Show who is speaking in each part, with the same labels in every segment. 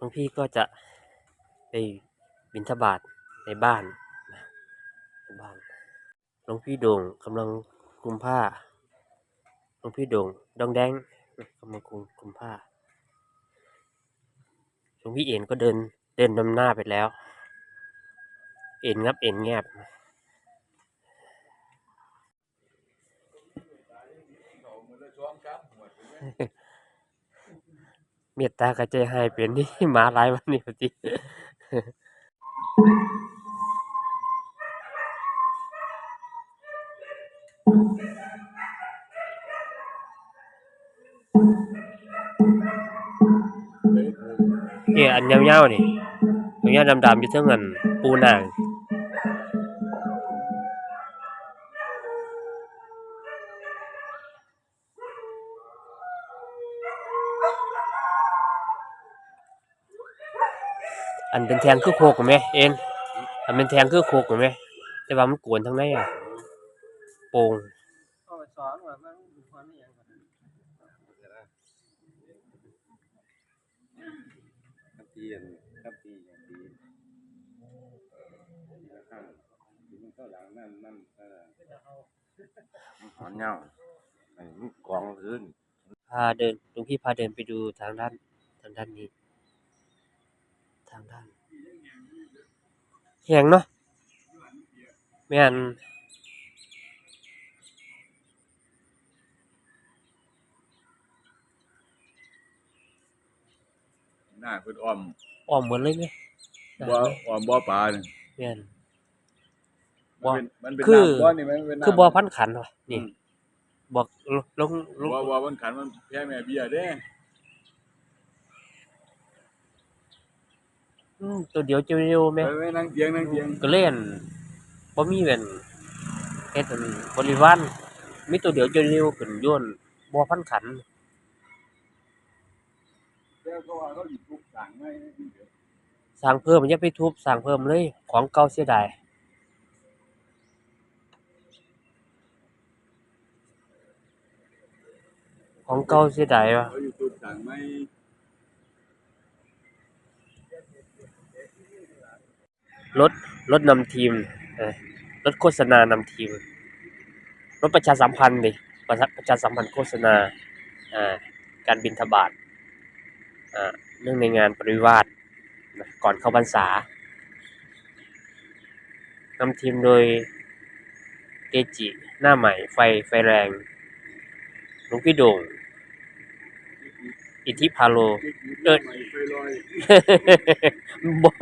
Speaker 1: หลวงพี่ก็จะไปบิณฑบาตในบ้านในบ้านหลวงพี่โด่งกำลังคลุมผ้าหลวงพี่โด่งดองแดงกำลังคลุมคลุมผ้าหลวงพี่เอ็นก็เดินเดินนำหน้าไปแล้ว เอ็นงับเอ็นแงบ เมตตากระใจหายเป็นนี่หมาหลายวันนี้พอดีนี่อันยาวๆนี่ยาวๆดำๆอยู่เทั้งอันปูนาง อันเป็นแทงคือโคกไหมเอ็นอันเป็นแทงคือโคกไหมแต่ว่ามันกวนทั้งในอะโป่ง
Speaker 2: ข้าวามอหย่างก่อน
Speaker 3: ครับตีอันครับตีอย่างดีข้างมันเข้าหลังนั่นนั่นเออมันหอนเงาไอ้มันกองพื้น
Speaker 1: พาเดินหลวงพี่พาเดินไปดูทางด้านทางด้านนี้ ทางด้าน แหงเนาะแม่น
Speaker 3: หน้าเพิ่นอ้อม
Speaker 1: อ้อมหมดเลยไหม
Speaker 3: บ่อ้อมบ่ปลาเนี่ย
Speaker 1: แม่น
Speaker 3: มันเป็นมันเป็น
Speaker 1: คือ
Speaker 3: น้ำบ่นี่มันเป็นน้ำ
Speaker 1: คือบ่อพันขันวะนี่
Speaker 3: อืม
Speaker 1: บอกลงลง
Speaker 3: บ่บ่มันขันมันแพ้แม่เบี้ยเด้
Speaker 1: อืมตัวเดียวจะเร็วไหม
Speaker 3: ไปไว้นั่งเตียงนั่งเตียง
Speaker 1: ก็เล่นบ่มีเป็นเฮ็ดอันบริวารมีตัวเดียวจะเร็วขึ้นโยนบ่อพันขัน
Speaker 3: แล้วก็ว่าเขาสิทุบสั่งไว้
Speaker 1: สร้างเพิ่มอย่าไปทุบสร้างเพิ่มเลย ของเก่าเสียดายของเก่าเสียดายวะ
Speaker 3: เขาอยู่ทุบสั่งไว้
Speaker 1: รถรถนำทีมรถโฆษณานำทีม รถประชาสัมพันธ์ดิประชาประชาสัมพันธ์โฆษณาการบินทบาทเนื่องในงานปริวาสก่อนเข้าพรรษานำทีมโดยเกจิ หน้าใหม่ไฟไฟแรงลวงพี่โด่ง อิทธิพาโลเอิ้น
Speaker 3: ใหม่ไฟลอ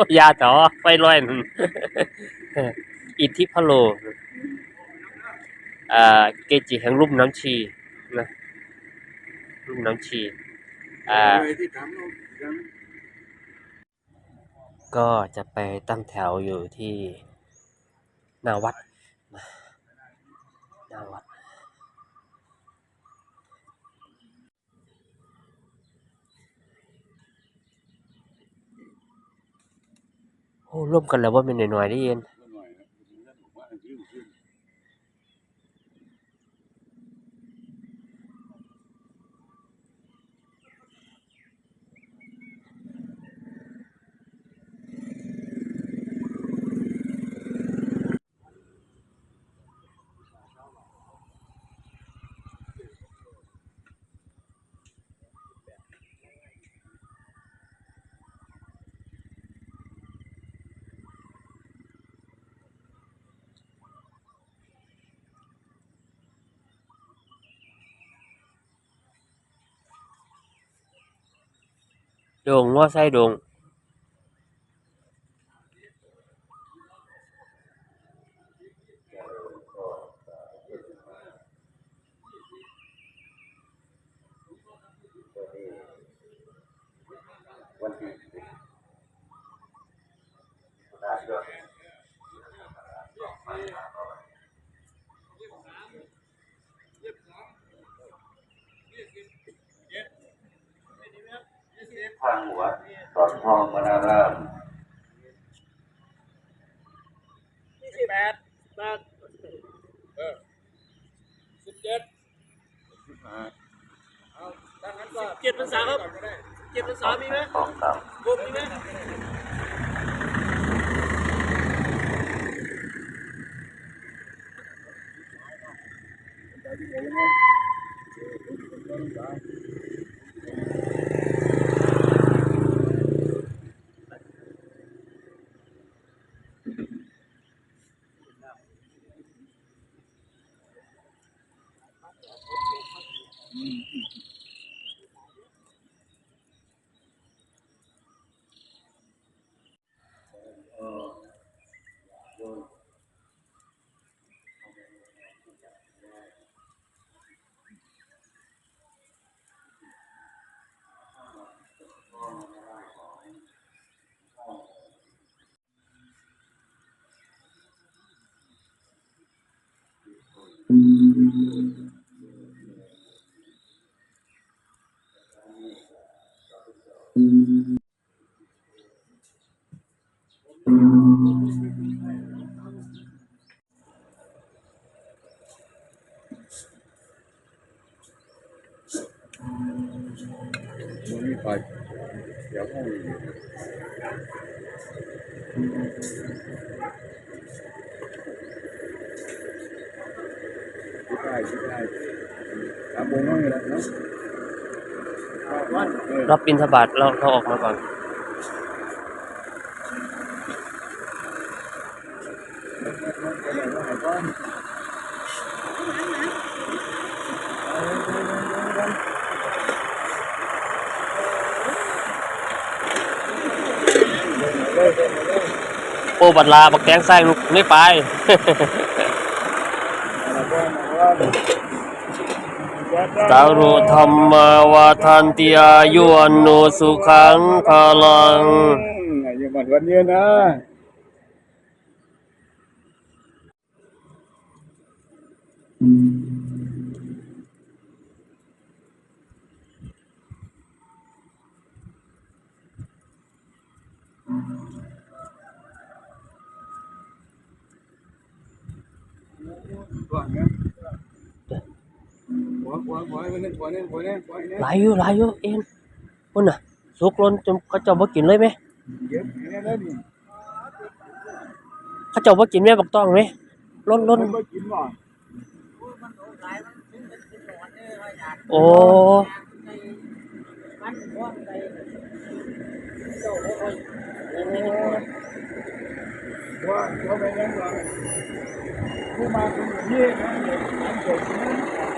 Speaker 1: บยาต่อไฟลอยนั่นอิทธิพะโลเกจิแห่งลุ่มน้ำชีนะลุ่มน้ำชีก็จะไปตั้งแถวอยู่ที่หน้าวัดนะหน้าวัด โอ้ร่วมกันแล้วว่าเป็นหน่อยๆได้เย็น
Speaker 3: หน่อยนะผมว่าอันที่ขึ้น
Speaker 1: โด่งง้อไส้โด่ง
Speaker 3: วันที่ทางหัวตอนทองมานาราม
Speaker 2: ยี่สิบแปดแปดเออสิบเจ็ด
Speaker 3: สิบห้า
Speaker 2: เอาดังนั้นก็เจ็ดพรรษาครับเจ็ดภาษามีไหม
Speaker 4: สองสาม
Speaker 2: กบมีไหม
Speaker 3: มั Mm-hmm. ได้คิดได้สามโมงนั่งอยแล้วเนาะวันเรั
Speaker 4: บบินทบาทเราเราออกมาก่อนโอ้บัดลาบักแตงใส่ลูกไม่ไป ตารุธรรมาวาทันติอายุวันโนสุขังพลัง
Speaker 3: อายุมันวันเนี้นะ Quảng nhá. Quá quá quá
Speaker 4: หลายอยู่หลายอยู่เองพุ่นน่ะ สุกล้นจนเขาเจ้าบ่กินเลยไหมเขาเจ้าบ่กินแม่บักต้องไหมล้นล้น
Speaker 3: โอ้ว่า
Speaker 4: ว่า
Speaker 3: ไปยังไงผู้มาคนนี้นะเด็กนั้นเด็กนั้น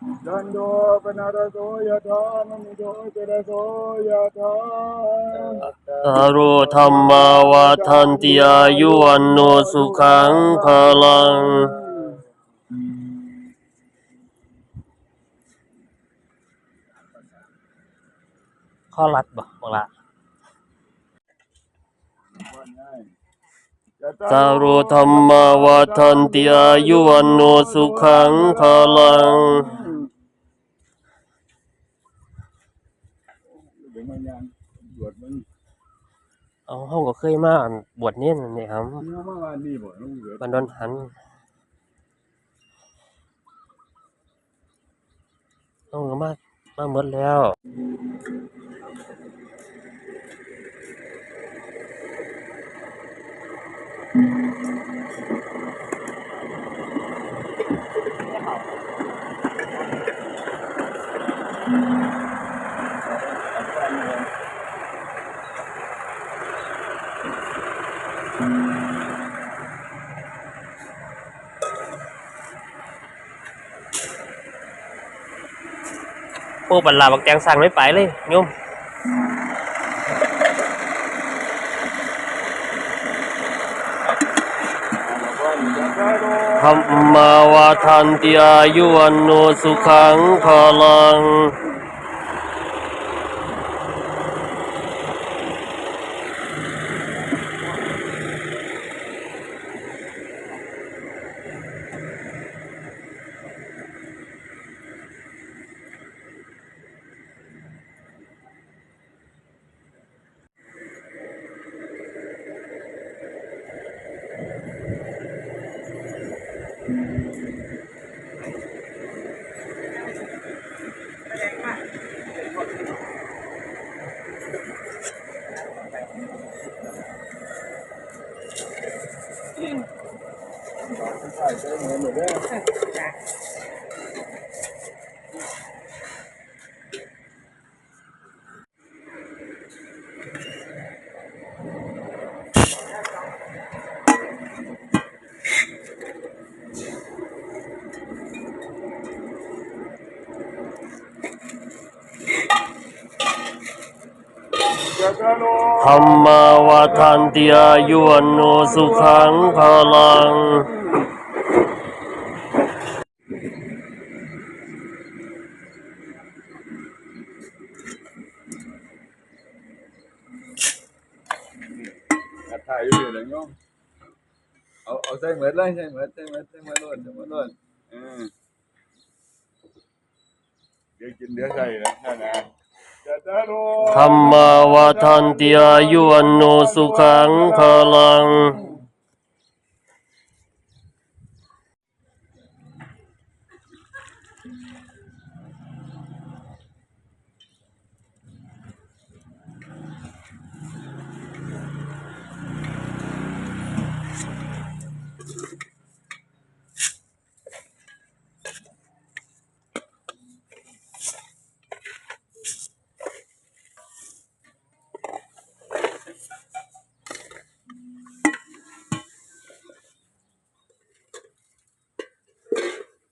Speaker 3: lagi kan dongan di pame awa dongan di tu kape budan do dan kaka dan do penara do ya tha mami do tera do ya tha
Speaker 4: ตารุธรรมาวาทันติอายุวันโนสุขังพลังข้อรัดบ่บักละตารุธรรมาวาทันติอายุวันโนสุขังพลัง
Speaker 3: Đừng mà nhàn Ruột mình
Speaker 4: เอาเฮาก็เคยมาอั่นบวชเน้นนี่ครับ
Speaker 3: Nhưng mà mà đi bỏ nó ruột
Speaker 4: บันดอนหันต้องก็มามาหมดแล้วโปูบันลาบักแตงสั่งไม่ไปเลยโยม
Speaker 3: Con, con,
Speaker 4: ธรรมาวาทันติอายุวันโนสุขังพลัง ธรรมาวาทันติอายุวันโนสุขังพลัง
Speaker 3: ถ่ายอยู่เดี๋ยวโยมเอาเอาใส่เหมือนเลยใส่เหมือนใส่เหมือนใส่เหมือนล้วนใส่เหมือนล้วนเดี๋ยวกินเดี๋ยวใส่นะนะ
Speaker 4: ธรรมาวาทันติอายุวันโนสุขังพลัง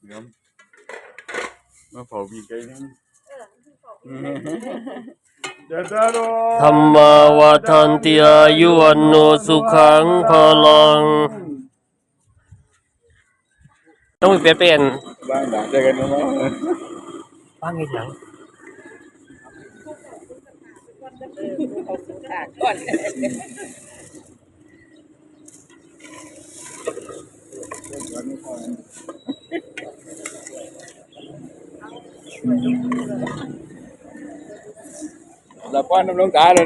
Speaker 3: เดี๋ยวมาเผามีไก่นั่นจะได้รู้
Speaker 4: ธรรมาวาทันติอายุวันโนสุขังพลัง ต้องมีเปลี่ยนเปลี่ยน
Speaker 3: บ้านหลังเจอกันนะมั้ง
Speaker 4: บ้างไงหยัง
Speaker 3: เราป้อน น้ำลงตาเล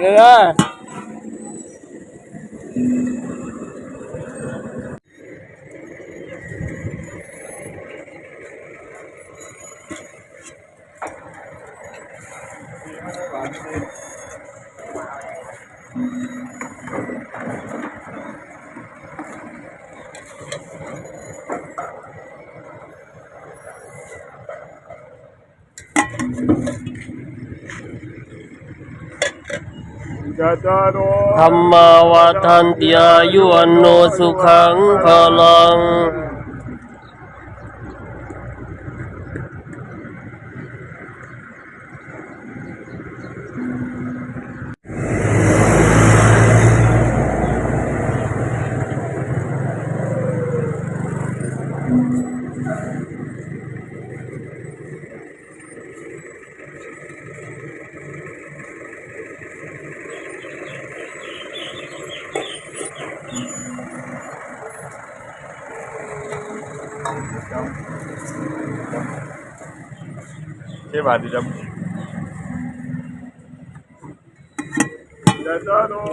Speaker 3: รู้
Speaker 4: ธรรมาวาทันติอายุวันโนสุขังพลัง
Speaker 3: เชื่อบาทดีจังจะได้รู้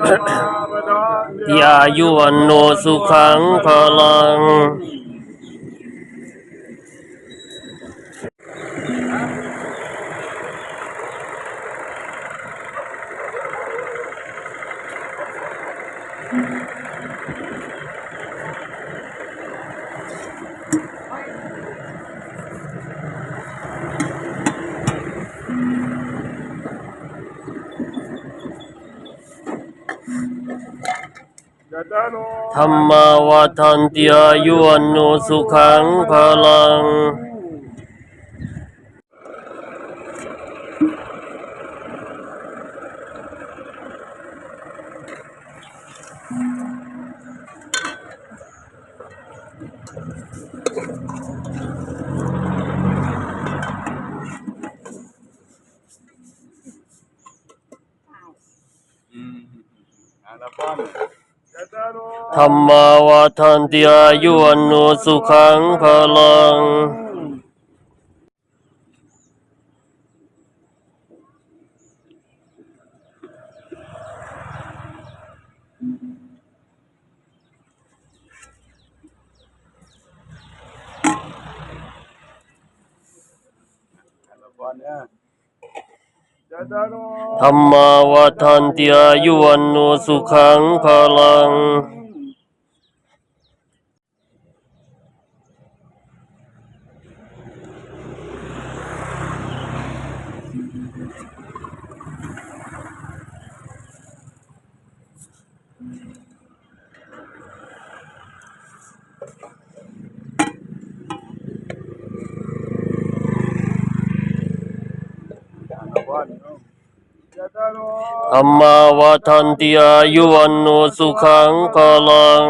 Speaker 3: นะมาบดา
Speaker 4: ติอายุวันโนสุขังพลัง
Speaker 3: จะได้รู้
Speaker 4: ธรรมาวาทันติอายุวันโนสุขังพลัง
Speaker 3: จะ อืมอาละป้อนจะตาโร
Speaker 4: ธรรมาวา ทันติอายุวันโนสุขังพลังธรรมาวาทันติอายุวันโนสุขังพลัง
Speaker 3: อาละป้อนเนาะจะตาโร
Speaker 4: ธรรมาวาทันติอายุวันโนสุขังพลัง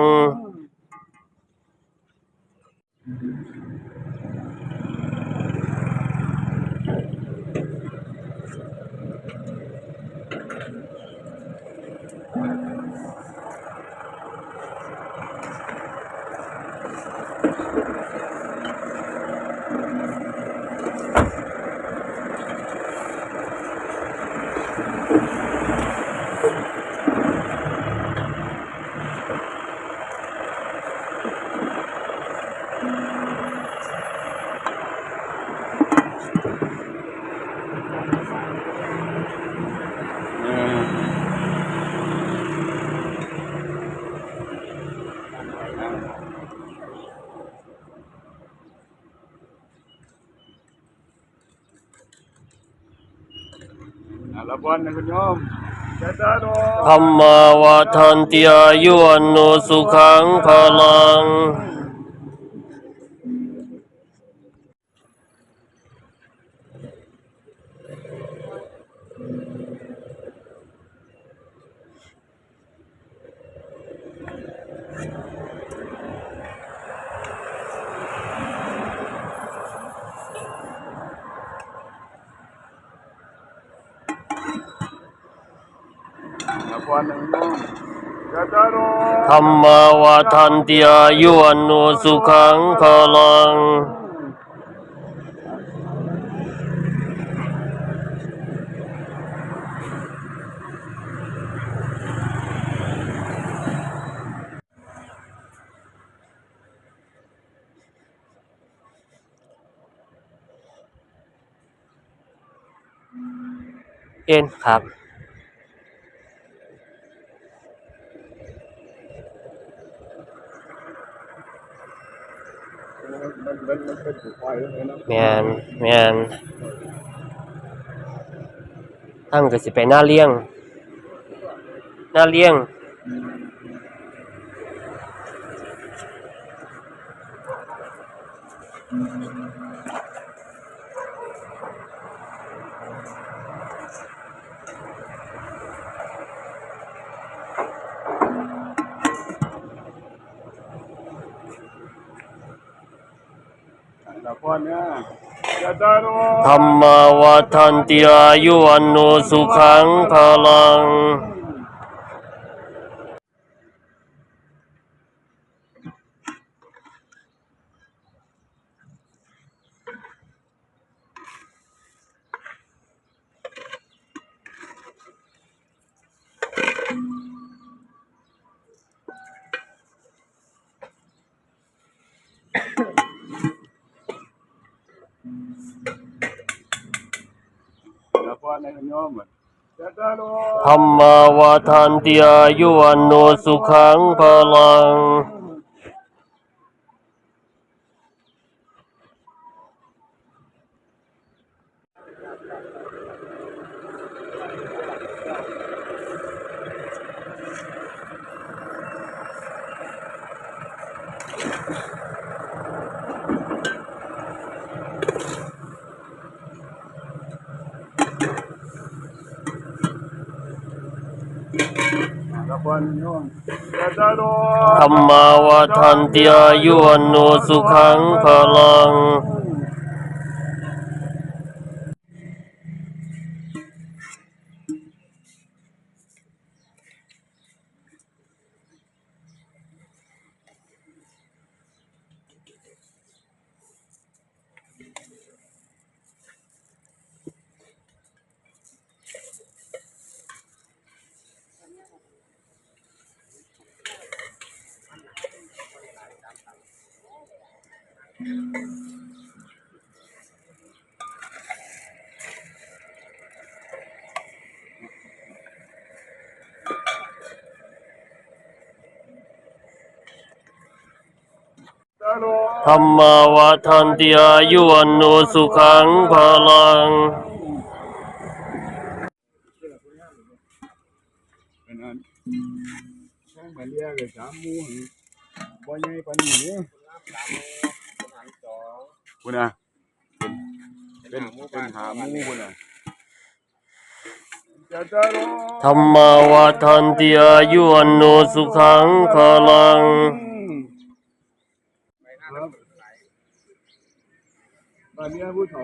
Speaker 3: อาละป้อนนะคุณโยม
Speaker 4: ธรรมาวาทันติอายุอันโนสุขังพลัง
Speaker 3: อาละป้อนนะคุณโยมจะตาโร
Speaker 4: ธรรมาวาทันติอายุวันโนสุขังพลังเอ็นครับ
Speaker 3: มันมันมันเป็นผูกไฟ แม
Speaker 4: นแมนตั้งก็สิไปหน้าเลี้ยง หน้าเลี้ยง วาทันติอายุวันโนสุขังพลัง
Speaker 3: อาละป้อนโยม
Speaker 4: ธรรมาวาทันติอายุวันโนสุขังพลัง
Speaker 3: อาละ ปันโนยัตตาโร
Speaker 4: ธรรมาวาทันติอายุวันโนสุขังพลัง ธรรมาวาทันติอายุวันโนสุขังพลัง
Speaker 3: เป็นอันแช่งมาเรียกสามหมูนี่บ่ใหญ่ปานนี้นี่คุณน่ะเป็นเป็นเป็นหาหมูคุณน่ะยัตตาโร
Speaker 4: ธรรมาวาทันติอายุวันโนสุขังพลัง
Speaker 3: ครับ บ้านเนี้ยผู้เฒ่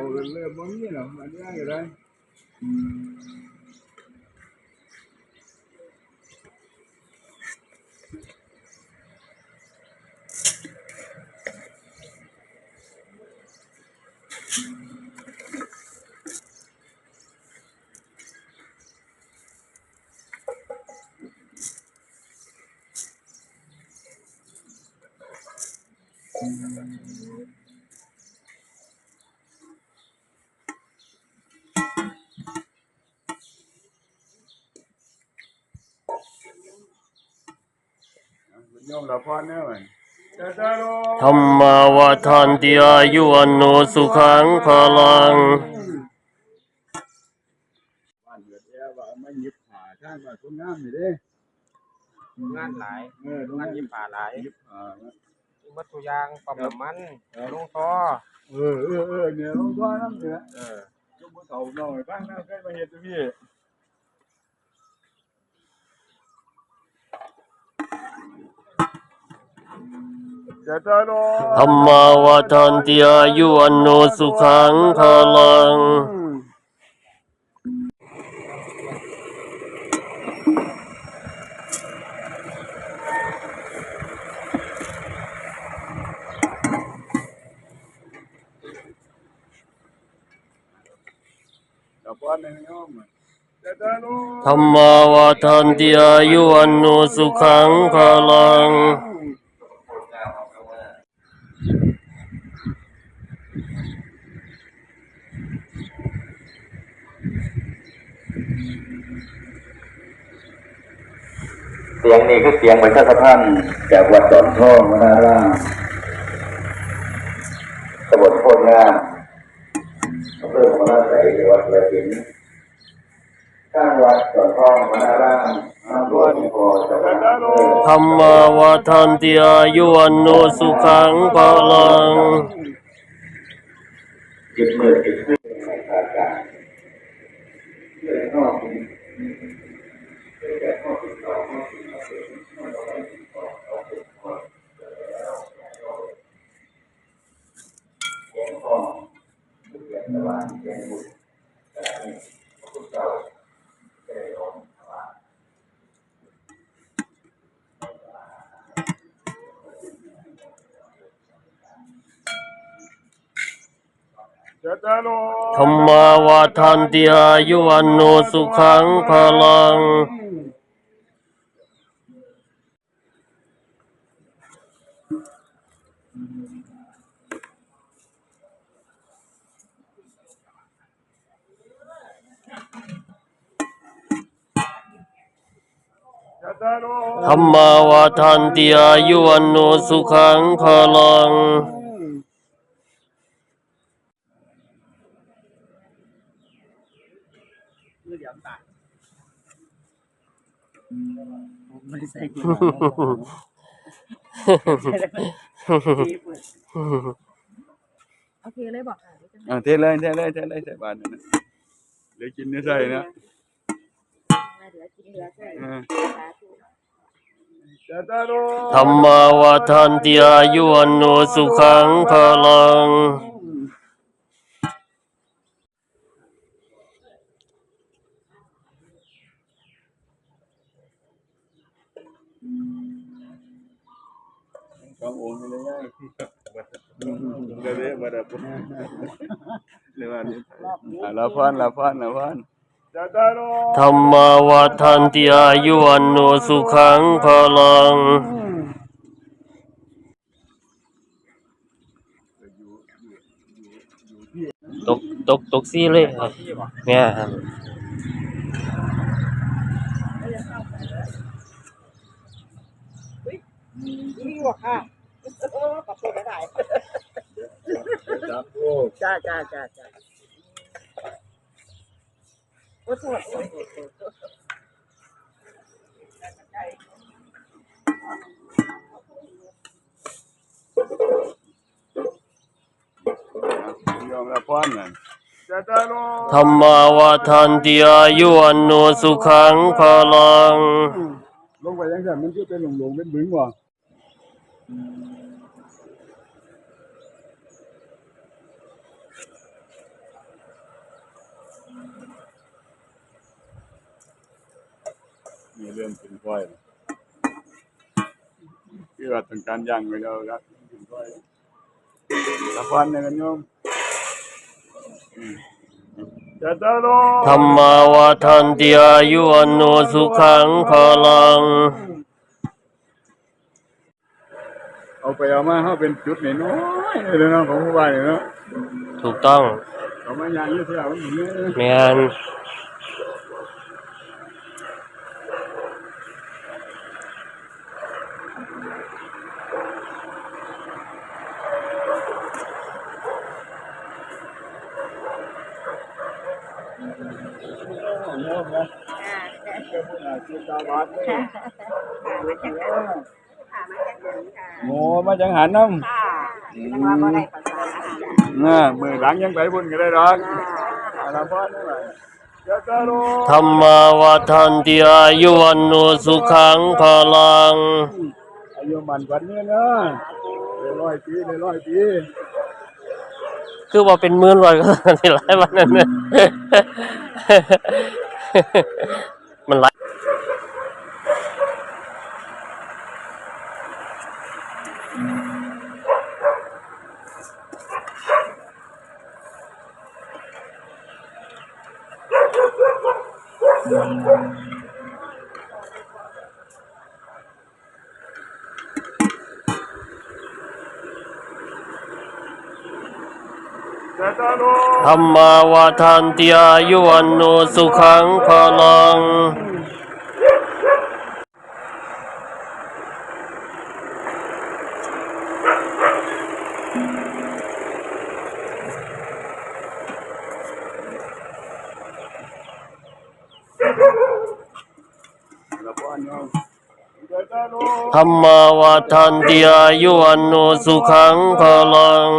Speaker 3: าเริ่มบ่มีแล้วบ้านเนี้ยก็ได้คุณโยมละพรแน่มันยัตตาโร
Speaker 4: ธรรมาวาทันติอายุวันโนสุขังพลัง
Speaker 3: บ้านเกิดแย่ว่าไม่หยิบผ่าทางบ้านคนงามนี่เด้
Speaker 2: งานหลาย
Speaker 3: เออ
Speaker 2: งานยิบผ่าหลาย
Speaker 3: หยิบผ่า
Speaker 2: วัตถุยางปั๊มน้ำมันลงท่อ
Speaker 3: เออเออเออเนี่ยลงตัวน้ำเนี่ย
Speaker 2: เออ
Speaker 3: ยกมือเต่าหน่อยบ้างนะใกล้มาเห็ดตัวพี่จะตาโล
Speaker 4: ธรรมาวาทันติอายุวันโนสุขังพลังธรรมาวาทันติอายุวันโนสุขังพลัง
Speaker 5: เสียงนี้คือเสียงประชาสัมพันธ์จากวัดดอนทองวนาร่างตำบลโคตรงามอำเภอของราใสจังหวัดกระสินธุ์ข้างวัดดอนทองวนาร่างอำเภอที่พอจังหวัดอำเภอ
Speaker 4: ธรรมาวาทันติอายุวันโนสุขังพลัง
Speaker 5: จิตมืดจิตมืดในขาดการเรื่องนอกนี้แต่ข้อที่สองข้อที่สามข้อที่สองข้อที่สามเสียงของเสียงตะวันเสียงบุตรแต่ที่พระพุทธเจ้าได้ร้องถวาย
Speaker 3: จะตาโล
Speaker 4: ธรรมาวาทันติอายุวันโนสุขังพลัง
Speaker 3: จะตาโล
Speaker 4: ธรรมาวาทันติอายุวันโนสุขังพลัง
Speaker 2: มือเดียวตายไม่ได้ใส่กุญ
Speaker 6: โอเคเลยบอกค่ะ
Speaker 3: อ่าเทเลยเทเลยเทเลยใส่บาตรนั่นนะเหลือกินเนื้อใส่นะ
Speaker 6: เหลือกินเหลือใช่
Speaker 3: เออ
Speaker 6: สาธุ
Speaker 3: จัตตารโอ
Speaker 4: ธรรมาวาทันติอายุวันโนสุขังพลัง
Speaker 3: สององค์ ลายเดี๋ยมาดับเรียกว่านี่ละพันละพันละพันจัตตาร
Speaker 4: ธรรมาวาทันติอายุวันโนสุขังพลังตกตกตกซี่เลยเนี่ยครับ
Speaker 6: นี่หรอค่ะปรับตัวไม่ได้
Speaker 3: จับโอ้
Speaker 6: จ้าจ้าจ้าจ้าโอ้สวัสดี
Speaker 3: ยอมละพันนั่นจัตตารโอ
Speaker 4: ธรรมาวาทันติอายุวันโนสุขังพลัง
Speaker 3: ลงไปยังไงมันก็เป็นหลงหลงเป็นบึ้งว่ะ มีเรื่องกินก้อยคือว่าต้องการย่างไว้แล้วครับกินก้อยละพันเนี่ยกันโยมอืมจัตตารโอ
Speaker 4: ธรรมาวาทันติอายุวันโนสุขังพลัง
Speaker 3: เอาไปเอามาเขาเป็นจุดน้อยๆเลยเนาะของหมู่บ้านเนี่ยเนาะ
Speaker 4: ถูกต้อง
Speaker 3: เอามาอย่างนี้เท่าไหร่มัน เนี่ย
Speaker 4: แมน
Speaker 3: โมมาจังหันน้ำ
Speaker 6: ค่ะยังว่าบ่ได้ภาษาอาหาร
Speaker 3: น่ะมือหลังยังไปบุญกันได้ดอกอะไรพ่อนี่แหละจัตตารโอ
Speaker 4: ธรรมาวาทันติอายุวันโนสุขังพลัง
Speaker 3: อายุมันกวันนี้เนาะเลยร้อยปีเลยร้อยปี
Speaker 4: คือว่าเป็นหมื่นร้อยก็ที่หลายวันนั้นเนี่ยมันหลาย
Speaker 3: รโอ
Speaker 4: ธรรมาวาทันติอายุวันโนสุขังพลังธรรมาวาทันติอายุวันโนสุขังพลัง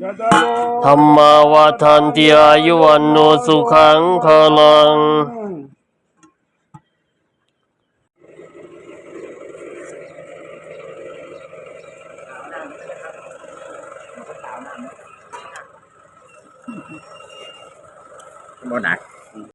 Speaker 3: จัตตารโอ
Speaker 4: ธรรมาวาทันติอายุวันโนสุขังคลัง